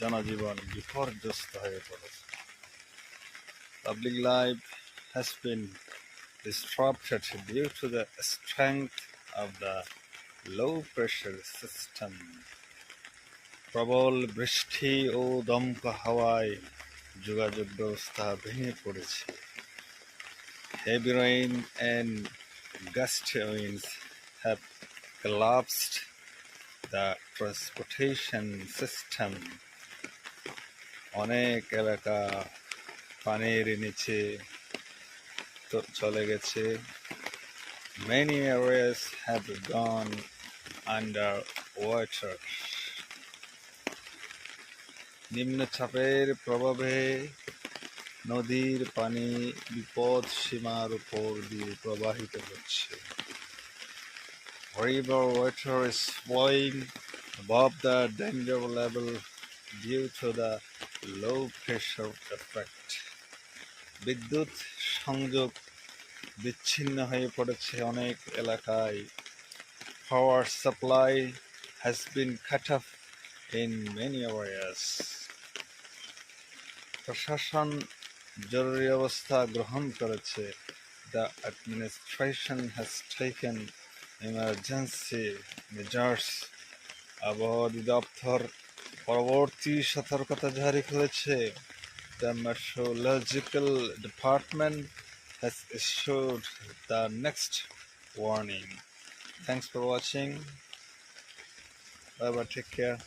জনজীবন বিপর্যস্ত হয়ে পড়েছে public life has been disrupted due to the strength of the low pressure system. প্রবল বৃষ্টি ও দমকা হাওয়ায় যোগাযোগ ব্যবস্থা ভেঙে পড়েছে heavy rain and gusty winds have collapsed the transportation system অনেক এলাকা পানির নিচে চলে গেছে। Many areas have gone under water নিম্নচাপের প্রভাবে নদীর পানি বিপদ সীমার উপর দিয়ে প্রবাহিত হচ্ছে। River water is flowing above the danger level due to the low pressure effect. বিদ্যুৎ সংযোগ বিচ্ছিন্ন হয়ে পড়েছে অনেক এলাকায়। Power supply has been cut off in many areas. প্রশাসন জরুরি অবস্থা গ্রহণ করেছে। The administration has taken emergency measures আবহাওয়া অধিদপ্তর পরবর্তী সতর্কতা জারি করেছে the meteorological department has issued the next warning thanks for watching bye bye take care